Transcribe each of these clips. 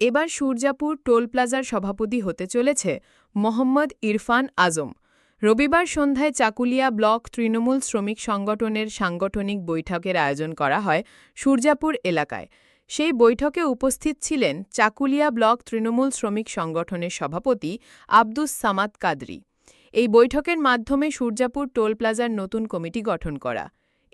এবার সূর্যাপুর টোল প্লাজার সভাপতি হতে চলেছে মোহাম্মদ ইরফান আজম। রবিবার সন্ধ্যায় চাকুলিয়া ব্লক তৃণমূল শ্রমিক সংগঠনের সাংগঠনিক বৈঠকের আয়োজন করা হয় সূর্যাপুর এলাকায়। সেই বৈঠকে উপস্থিত ছিলেন চাকুলিয়া ব্লক তৃণমূল শ্রমিক সংগঠনের সভাপতি আব্দুস সামাদ কাদরি। এই বৈঠকের মাধ্যমে সূর্যাপুর টোল প্লাজার নতুন কমিটি গঠন করা।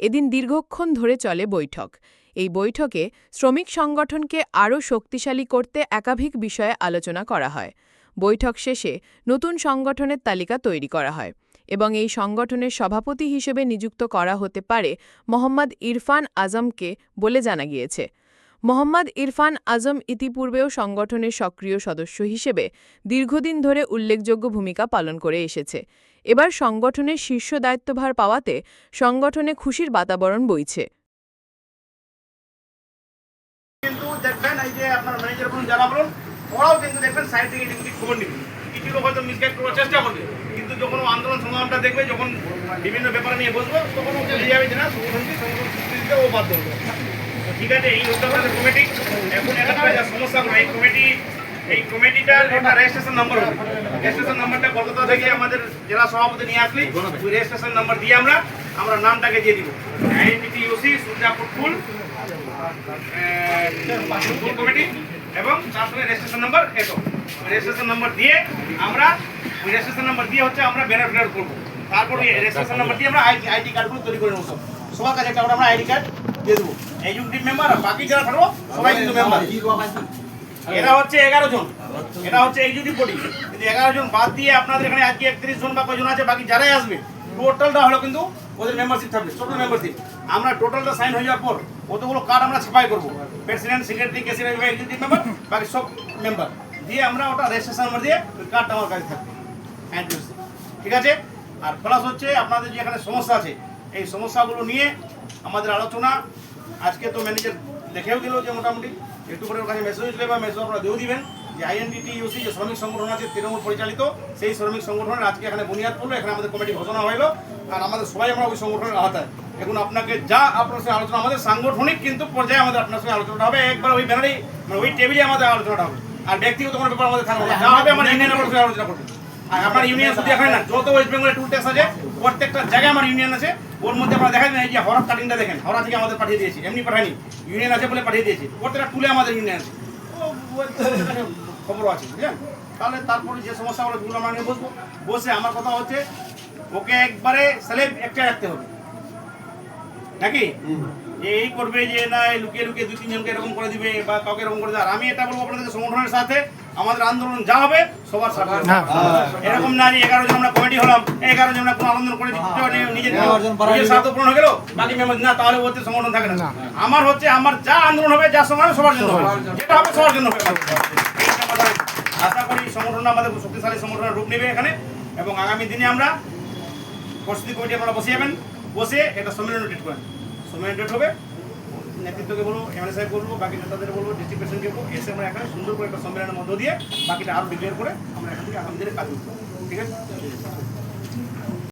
এদিন দীর্ঘক্ষণ ধরে চলে বৈঠক। এই বৈঠকে শ্রমিক সংগঠনকে আরও শক্তিশালী করতে একাধিক বিষয়ে আলোচনা করা হয়। বৈঠক শেষে নতুন সংগঠনের তালিকা তৈরি করা হয় এবং এই সংগঠনের সভাপতি হিসেবে নিযুক্ত করা হতে পারে মোহাম্মদ ইরফান আজমকে বলে জানা গিয়েছে। মোহাম্মদ ইরফান আজম ইতিপূর্বেও সংগঠনের সক্রিয় সদস্য হিসেবে দীর্ঘদিন ধরে উল্লেখযোগ্য ভূমিকা পালন করে এসেছে। এবার সংগঠনের শীর্ষ দায়িত্বভার পাওয়াতে সংগঠনে খুশির বাতাবরণ বইছে। যে আপনার ম্যানেজার বলুন, যারা বলুন, ওরাও কিন্তু দেখবেন সাইড থেকে ওদিক খবর নেবে। কিছু লোক হয়তো মিসগাইড করার চেষ্টা করবে, কিন্তু যখন আন্দোলন সংগ্রামটা দেখবে, যখন বিভিন্ন ব্যাপার নিয়ে বসবো, তখন ও চলে যাবে যে না সংগঠনকে সংগঠন ও বাধ্য ঠিক আছে, এই হচ্ছে আমাদের কমিটি এখন এখানে যা সমস্যা করে এই কমিটি এই কমিটিটার একটা রেজিস্ট্রেশন নাম্বার রেজিস্ট্রেশন নাম্বারটা কলকাতা থেকে আমাদের জেলা সভাপতি নিয়ে আসলি রেজিস্ট্রেশন নাম্বার দিয়ে আমরা আমরা নামটাকে দিয়ে দিব। আইএনটি ওসি সূর্যাপুর ফুল ফুল কমিটি এবং তার সঙ্গে রেজিস্ট্রেশন নাম্বার এত রেজিস্ট্রেশন নাম্বার দিয়ে আমরা, ওই রেজিস্ট্রেশন নাম্বার দিয়ে হচ্ছে আমরা ব্যানার ফ্যানার করব। তারপর ওই রেজিস্ট্রেশন নাম্বার দিয়ে আমরা আইডি আইডি কার্ডগুলো তৈরি করে নেব সব। সবার কাছে একটা আমরা আইডি কার্ড দিয়ে দেবো। এক্সিকিউটিভ মেম্বার আর বাকি যারা থাকব, সবাই কিন্তু মেম্বার এরা হচ্ছে এগারো জন। এটা হচ্ছে এক্সিকিউটিভ বডি কিন্তু এগারো জন বাদ দিয়ে আপনাদের এখানে আজকে একত্রিশ জন বা কজন আছে, বাকি যারাই আসবে টোটালটা হলো কিন্তু ওদের মেম্বারশিপ থাকবে টোটাল মেম্বারশিপ আমরা টোটালটা সাইন হয়ে যাওয়ার পর কতগুলো কার্ড আমরা ছাপাই করব? প্রেসিডেন্ট সেক্রেটারি কেসিডেন্ট এক্সিকিউটিভ মেম্বার বাকি সব মেম্বার দিয়ে আমরা ওটা রেজিস্ট্রেশন নাম্বার দিয়ে কার্ডটা আমার কাছে থাকবে। ঠিক আছে? আর প্লাস হচ্ছে আপনাদের যে এখানে সমস্যা আছে, এই সমস্যাগুলো নিয়ে আমাদের আলোচনা। আজকে তো ম্যানেজার দেখেও দিল যে মোটামুটি, একটু করে ওর কাছে মেসেজ দিলে বা মেসেজ আপনারা দিয়েও দিবেন। যে আইএনডিটি ইউসি যে শ্রমিক সংগঠন আছে, তৃণমূল পরিচালিত, সেই শ্রমিক সংগঠনের আজকে এখানে বুনিয়াদ পড়ল, এখানে আমাদের কমিটি ঘোষণা হলো আর আমাদের সবাই আমরা ওই সংগঠনের আওতায়। এখন আপনাকে যা আপনার সঙ্গে আলোচনা, আমাদের সাংগঠনিক কিন্তু পর্যায়ে আমাদের আপনার সঙ্গে আলোচনাটা হবে, একবার ওই ব্যানারেই মানে ওই টেবিলে আমাদের আলোচনাটা হবে। আর ব্যক্তিগত কোনো ব্যাপার আমাদের থাকবে যা হবে আমার ইউনিয়নের আলোচনা করবে। আর আমার ইউনিয়ন শুধু এখানে না, যত ওয়েস্ট বেঙ্গলের টুল ট্যাক্স আছে, প্রত্যেকটা জায়গায় আমার ইউনিয়ন আছে, ওর মধ্যে আপনারা দেখা যায় এই যে হরফ কাটিংটা দেখেন হাওড়া থেকে আমাদের পাঠিয়ে দিয়েছি, এমনি পাঠায়নি। ইউনিয়ন আছে বলে পাঠিয়ে দিয়েছি, প্রত্যেকটা টুলে আমাদের ইউনিয়ন আছে। খবরও আছে, বুঝলেন? তাহলে তারপরে যে সমস্যাগুলো যেগুলো আমরা নিয়ে বসবো, বসে আমার কথা হচ্ছে, ওকে একবারে সেলেব একটা রাখতে হবে। নাকি? যে এই করবে যে না এই লুকিয়ে লুকিয়ে দুই তিনজনকে এরকম করে দিবে বা কাউকে এরকম করে দেবে। আর আমি এটা বলব আপনাদের সংগঠনের সাথে আমাদের আন্দোলন যা হবে সবার সাথে এরকম না যে এগারো জন আমরা কমিটি হলাম এগারো জন আমরা কোনো আন্দোলন করে নিজের স্বার্থ পূরণ হয়ে গেল বাকি মেম্বার না তাহলে ওতে সংগঠন থাকে না। আমার হচ্ছে আমার যা আন্দোলন হবে যা হবে, সবার জন্য হবে। যেটা হবে সবার জন্য হবে। আশা করি সংগঠন আমাদের শক্তিশালী সংগঠনের রূপ নেবে এখানে এবং আগামী দিনে আমরা প্রস্তুতি কমিটি আপনারা বসে যাবেন বসে এটা সম্মেলন ডেট করেন। ডেট হবে। নেতৃত্বকে বলব এমএলএ সাহেব বলব, বাকি নেতাদের বলব ডিস্ট্রিক্ট প্রেসিডেন্টকে বলব, এসে আমরা এখানে সুন্দর করে একটা সম্মেলনের মধ্য দিয়ে বাকিটা আরও ডিক্লেয়ার করে আমরা এখান থেকে আগামী দিনে কাজ করব। ঠিক আছে?